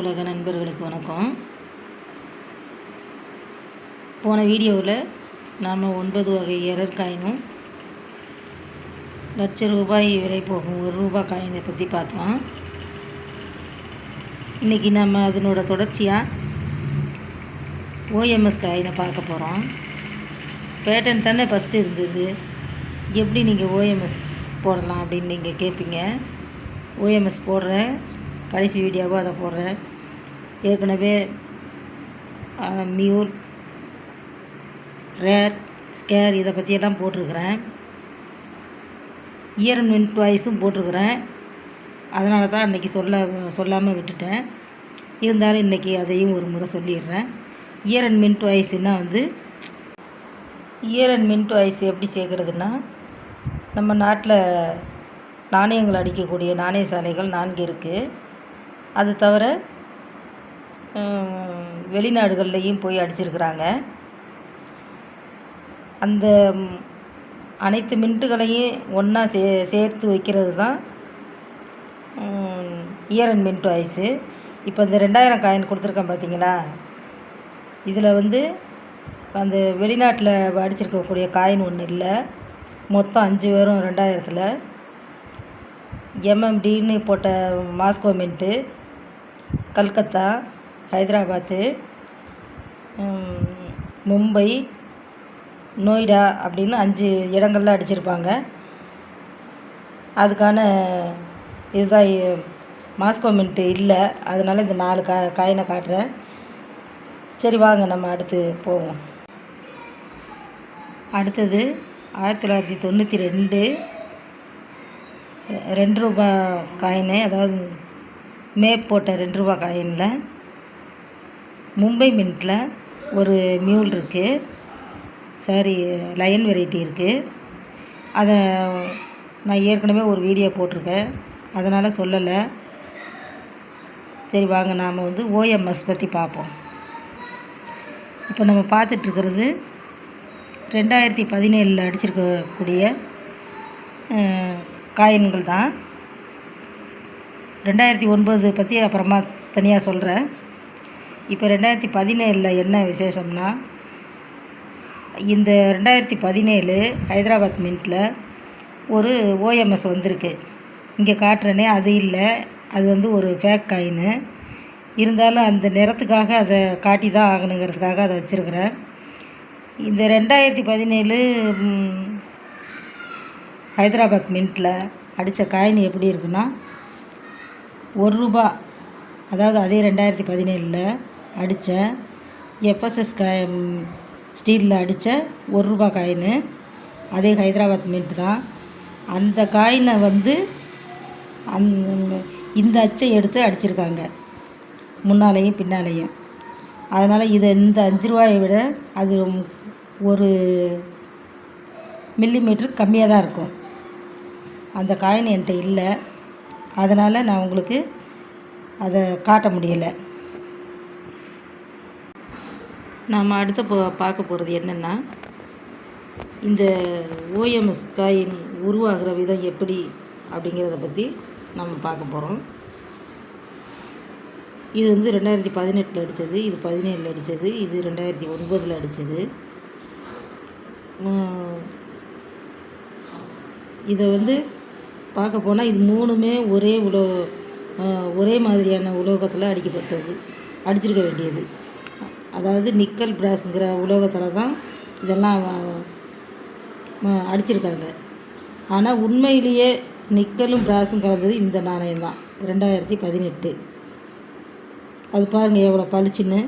உலக நண்பர்களுக்கு வணக்கம். போன வீடியோவில் நாம் ஒன்பது வகை எரர் காயினும் லட்ச ரூபாய் விலை போகும் ஒரு ரூபாய் காயினை பற்றி பார்த்தோம். இன்றைக்கி நம்ம அதனோட தொடர்ச்சியாக ஓஎம்எஸ் காயினை பார்க்க போகிறோம் பேட்டன் தானே ஃபஸ்ட்டு இருந்தது. எப்படி நீங்கள் ஓஎம்எஸ் போடலாம் அப்படின்னு நீங்கள் கேட்பீங்க ஓஎம்எஸ் போடுறேன் கடைசி வீடியோவாக அதை போடுறேன் ஏற்கனவே மியூர் ரேர் ஸ்கேர் இதை பற்றியெல்லாம் போட்டிருக்கிறேன். இயர் மின்ட் வாய்ஸும் போட்டிருக்கிறேன். அதனால தான் அன்றைக்கி சொல்ல சொல்லாமல் விட்டுட்டேன். இருந்தாலும் இன்றைக்கி அதையும் ஒரு முறை சொல்லிடுறேன். இயர் அண்ட் மின்ட் வாய்ஸ்னால் வந்து இயர் அண்ட் மின்ட் வாய்ஸ் எப்படி சேர்க்குறதுன்னா நம்ம நாட்டில் நாணயங்கள் அடிக்கக்கூடிய நாணய சாலைகள் நான்கு இருக்குது அது தவிர வெளிநாடுகள்லேயும் போய் அடிச்சிருக்கிறாங்க. அந்த அனைத்து மின்ட்டுகளையும் ஒன்றா சே சேர்த்து வைக்கிறது தான் இயர் அண்ட் மின்ட் வாய்ஸு இப்போ இந்த ரெண்டாயிரம் காயின் கொடுத்துருக்கேன் பார்த்தீங்களா இதில் வந்து அந்த வெளிநாட்டில் அடிச்சிருக்கக்கூடிய காயின் ஒன்று இல்லை. மொத்தம் அஞ்சு பேரும் ரெண்டாயிரத்தில். எம்எம்டின்னு போட்ட மாஸ்கோ மின்ட்டு கல்கத்தா ஹைதராபாத்து மும்பை நொய்டா அப்படின்னு அஞ்சு இடங்கள்லாம் அடிச்சிருப்பாங்க. அதுக்கான இதுதான் மாஸ்கோ மின்ட்டு இல்லை. அதனால் இந்த நாலு கா காயினை காட்டுறேன். சரி வாங்க நம்ம அடுத்து போவோம். அடுத்தது ஆயிரத்தி தொள்ளாயிரத்தி தொண்ணூற்றி ரெண்டு ரெண்டு ரூபா காயினு அதாவது மேப் போட்ட ரெண்டு ரூபா காயினில். மும்பை மின்ட்டில் ஒரு மியூல் இருக்குது சாரி லயன் வெரைட்டி இருக்குது அதை நான் ஏற்கனவே ஒரு வீடியோ போட்டிருக்கேன். அதனால் சொல்லலை. சரி வாங்க நாம் வந்து ஓஎம்எஸ் பற்றி பார்ப்போம் இப்போ நம்ம பார்த்துட்ருக்கிறது ரெண்டாயிரத்தி பதினேழில் அடிச்சிருக்கக்கூடிய காயின்கள் தான். ரெண்டாயிரத்தி ஒன்பது பற்றி அப்புறமா தனியாக சொல்கிறேன் இப்போ ரெண்டாயிரத்தி பதினேழில் என்ன விசேஷம்னா இந்த ரெண்டாயிரத்தி பதினேழு ஹைதராபாத் மின்ட்டில் ஒரு ஓஎம்எஸ் வந்திருக்கு. இங்கே காட்டுறேனே அது இல்லை அது வந்து ஒரு ஃபேக் காயின்னு இருந்தாலும் அந்த நிறத்துக்காக அதை காட்டி தான் ஆகணுங்கிறதுக்காக அதை வச்சுருக்கிறேன். இந்த ரெண்டாயிரத்தி பதினேழு ஹைதராபாத் மின்ட்டில் அடித்த காயின் எப்படி இருக்குன்னா ஒரு ரூபா அதாவது அதே ரெண்டாயிரத்தி பதினேழில் அடித்த எஃப்எஸ்எஸ் க ஸ்டீலில் அடித்த ஒரு ரூபா காயின் அதே ஹைதராபாத் மின்ட் தான். அந்த காயினை வந்து அந் இந்த அச்சை எடுத்து அடிச்சிருக்காங்க. முன்னாலேயும் பின்னாலேயும். அதனால் இதை இந்த அஞ்சு ரூபாயை விட அது ஒரு மில்லிமீட்டர் கம்மியாக தான் இருக்கும். அந்த காயின் என்கிட்ட இல்லை. அதனால் நான் உங்களுக்கு அதை காட்ட முடியலை. நாம் அடுத்த போ பார்க்க போகிறது என்னென்னா இந்த ஓஎம்எஸ் காயின் உருவாகிற விதம் எப்படி அப்படிங்கிறத பற்றி நம்ம பார்க்க போகிறோம் இது வந்து ரெண்டாயிரத்தி பதினெட்டில் அடித்தது இது பதினேழில் அடித்தது இது ரெண்டாயிரத்தி ஒன்பதில் அடித்தது இதை வந்து பார்க்க போனால் இது மூணுமே ஒரே உலோ ஒரே மாதிரியான உலோகத்தில் அடிக்கப்பட்டது அடிச்சிருக்க வேண்டியது. அதாவது நிக்கல் பிராஸுங்கிற உலோகத்தில் தான் இதெல்லாம் அடிச்சிருக்காங்க. ஆனால் உண்மையிலேயே நிக்கலும் பிராஸும் கலந்தது இந்த நாணயம் தான் ரெண்டாயிரத்தி பதினெட்டு. அது பாருங்கள் எவ்வளோ பளிச்சுன்னு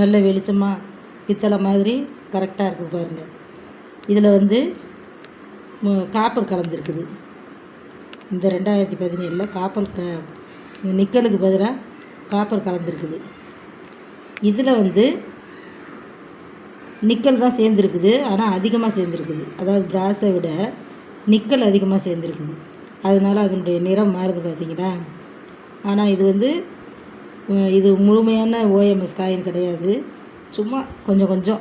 நல்ல வெளிச்சமாக பித்தளை மாதிரி கரெக்டாக இருக்குது பாருங்கள் இதில் வந்து காப்பர் கலந்துருக்குது. இந்த ரெண்டாயிரத்தி பதினேழில் காப்பர் க நிக்கலுக்கு பதிலாக காப்பர் கலந்துருக்குது. இதில் வந்து நிக்கல் தான் சேர்ந்துருக்குது ஆனால் அதிகமாக சேர்ந்துருக்குது. அதாவது பிராஸை விட நிக்கல் அதிகமாக சேர்ந்துருக்குது. அதனால் அதனுடைய நிறம் மாறுது பார்த்திங்களா ஆனால் இது வந்து இது முழுமையான ஓஎம்எஸ் காயின் கிடையாது. சும்மா கொஞ்சம் கொஞ்சம்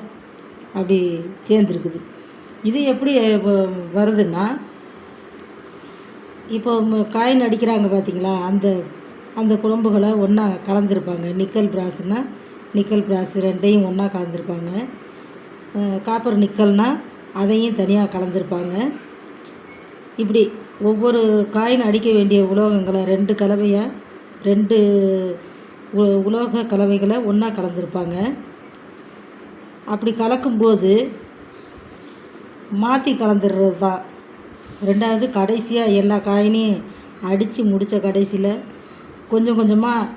அப்படி சேர்ந்துருக்குது. இது எப்படி வ- வருதுன்னா இப்போ காயின் அடிக்கிறாங்க பார்த்தீங்களா அந்த அந்த குழம்புகளை ஒன்றா கலந்துருப்பாங்க. நிக்கல் பிராஸ்னால் நிக்கல் பிராஸ் ரெண்டையும் ஒன்றா கலந்துருப்பாங்க. காப்பர் நிக்கல்னால் அதையும் தனியாக கலந்துருப்பாங்க. இப்படி ஒவ்வொரு காயின் அடிக்க வேண்டிய உலோகங்களை ரெண்டு கலவையாக ரெண்டு உலோக கலவைகளை ஒன்றா கலந்துருப்பாங்க. அப்படி கலக்கும்போது மாற்றி கலந்துடுறது தான் ரெண்டாவது கடைசியாக எல்லா காயினையும் அடித்து முடித்த கடைசியில் கொஞ்சம் கொஞ்சமாக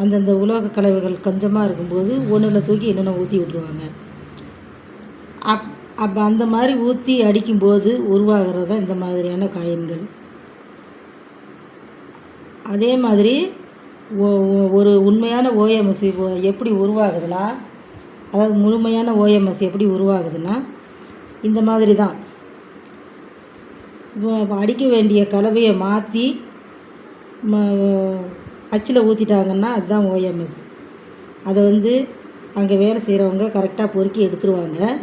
அந்தந்த உலோக கலவைகள் கொஞ்சமாக இருக்கும்போது ஒன்றில் தூக்கி என்னென்ன ஊற்றி விட்ருவாங்க அப் அப்போ அந்த மாதிரி ஊற்றி அடிக்கும்போது உருவாகிறது தான் இந்த மாதிரியான காயின்கள். அதே மாதிரி ஒரு உண்மையான ஓஎம்எஸ் எப்படி உருவாகுதுன்னா அதாவது முழுமையான ஓஎம்எஸ் எப்படி உருவாகுதுன்னா இந்த மாதிரி தான். அடிக்க வேண்டிய கலவையை மாற்றி அச்சில் ஊற்றிட்டாங்கன்னா அதுதான் ஓஎம்எஸ் அதை வந்து அங்கே வேலை செய்கிறவங்க கரெக்டாக பொறுக்கி எடுத்துருவாங்க.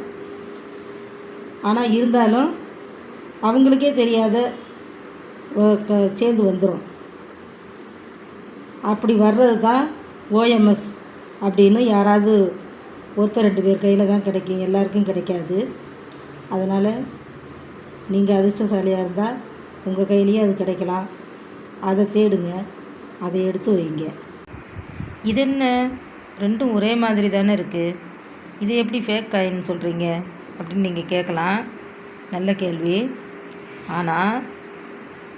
ஆனால் இருந்தாலும் அவங்களுக்கே தெரியாத க- சேர்ந்து வந்துடும் அப்படி வர்றது தான் ஓஎம்எஸ் அப்படின்னு யாராவது ஒருத்தர் ரெண்டு பேர் கையில் தான் கிடைக்கும். எல்லாருக்கும் கிடைக்காது. அதனால் நீங்கள் அதிர்ஷ்டசாலியாக இருந்தால் உங்கள் கையிலேயே அது கிடைக்கலாம். அதை தேடுங்க. அதை எடுத்து வைங்க. இது என்ன ரெண்டும் ஒரே மாதிரி தானே இருக்குது இது எப்படி ஃபேக் காயின்னு சொல்கிறீங்க அப்படின்னு நீங்கள் கேட்கலாம். நல்ல கேள்வி. ஆனால்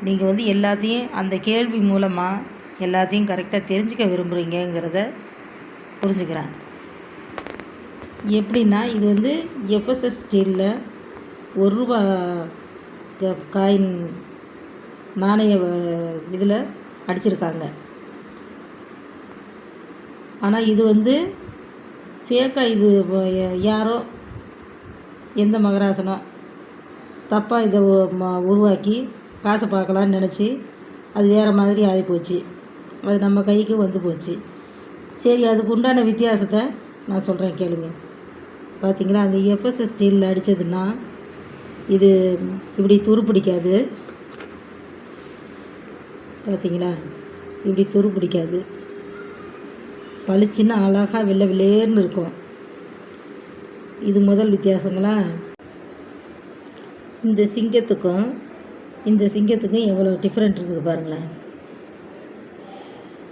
நீங்கள் வந்து எல்லாத்தையும் அந்த கேள்வி மூலமாக எல்லாத்தையும் கரெக்டாக தெரிஞ்சுக்க விரும்புகிறீங்கங்கிறத புரிஞ்சுக்கிறேன். எப்படின்னா இது வந்து எஃப்எஸ்எஸ் ஸ்டீலில் ஒரு ரூபா க- காயின் நாணய இதில் அடிச்சிருக்காங்க. ஆனால் இது வந்து ஃபேக்காக இது யாரோ எந்த மகராசனோ தப்பாக இதை உருவாக்கி காசை பார்க்கலான்னு நினச்சி அது வேறு மாதிரி ஆகிப்போச்சு அது நம்ம கைக்கு வந்து போச்சு. சரி அதுக்கு உண்டான வித்தியாசத்தை நான் சொல்கிறேன் கேளுங்க. பார்த்தீங்களா அந்த எஃப்எஸ்எஸ் ஸ்டீலில் அடித்ததுன்னா இது இப்படி துரு பிடிக்காது பார்த்தீங்களா? இப்படி துரு பிடிக்காது. பளிச்சுன்னு அழகாக வெள்ளை வெள்ளேர்னு இருக்கும். இது முதல் வித்தியாசங்களா? இந்த சிங்கத்துக்கும் இந்த சிங்கத்துக்கும் எவ்வளோ டிஃப்ரெண்ட் இருக்குது பாருங்களேன்.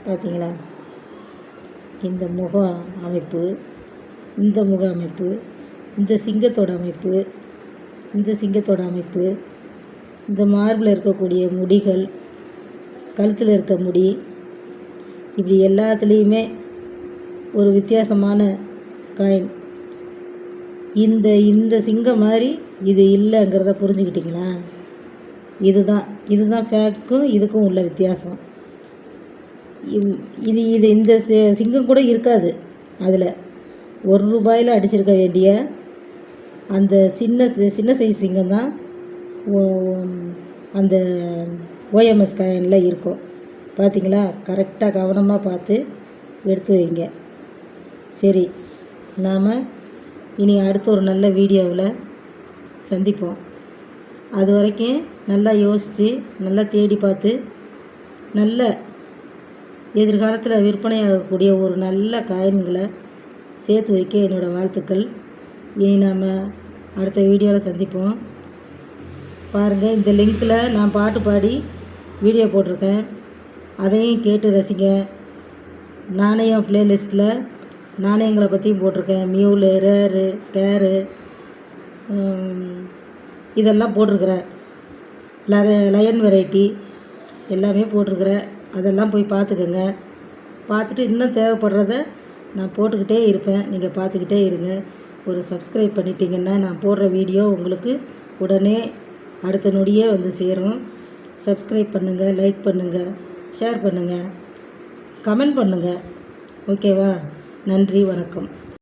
பார்த்தீங்களா? இந்த முக அமைப்பு இந்த முக அமைப்பு இந்த சிங்கத்தோட அமைப்பு இந்த சிங்கத்தோட அமைப்பு இந்த மார்பில் இருக்கக்கூடிய முடிகள் கழுத்தில் இருக்க முடி. இப்படி எல்லாத்துலேயுமே ஒரு வித்தியாசமான காயின் இந்த இந்த சிங்கம் மாதிரி இது இல்லைங்கிறத புரிஞ்சுக்கிட்டிங்களா? இதுதான் இதுதான் ஃபேக்கும் இதுக்கும் உள்ள வித்தியாசம். இது இது இந்த சிங்கம் கூட இருக்காது அதில். ஒரு ரூபாயில் அடிச்சிருக்க வேண்டிய அந்த சின்ன சின்ன சைஸ் சிங்கம் தான் அந்த ஓஎம்எஸ் காயினில் இருக்கும் பார்த்தீங்களா கரெக்டாக கவனமாக பார்த்து எடுத்து வைங்க. சரி நாம் இனி அடுத்த ஒரு நல்ல வீடியோவில் சந்திப்போம். அது வரைக்கும் நல்லா யோசித்து நல்லா தேடி பார்த்து நல்ல எதிர்காலத்தில் விற்பனையாகக்கூடிய ஒரு நல்ல காயின்களை சேர்த்து வைக்க என்னோடய வாழ்த்துக்கள். இனி நாம் அடுத்த வீடியோவில் சந்திப்போம். பாருங்கள் இந்த லிங்க்கில் நான் பாட்டு பாடி வீடியோ போட்டிருக்கேன். அதையும் கேட்டு ரசிங்க. நாணயம் ப்ளேலிஸ்ட்டில் நாணயங்களை பற்றியும் போட்டிருக்கேன். மியூலு ரேரு ஸ்கேரு இதெல்லாம் போட்டிருக்கிறேன். லர லயன் வெரைட்டி எல்லாமே போட்டிருக்கிறேன். அதெல்லாம் போய் பார்த்துக்கோங்க. பார்த்துட்டு இன்னும் தேவைப்படுறத நான் போட்டுக்கிட்டே இருப்பேன். நீங்கள் பார்த்துக்கிட்டே இருங்க. ஒரு சப்ஸ்கிரைப் பண்ணிட்டீங்கன்னா நான் போடுற வீடியோ உங்களுக்கு உடனே அடுத்த நொடியே வந்து சேரும். சப்ஸ்கிரைப் பண்ணுங்கள் லைக் பண்ணுங்கள் ஷேர் பண்ணுங்கள் கமெண்ட் பண்ணுங்கள் ஓகேவா நன்றி வணக்கம்.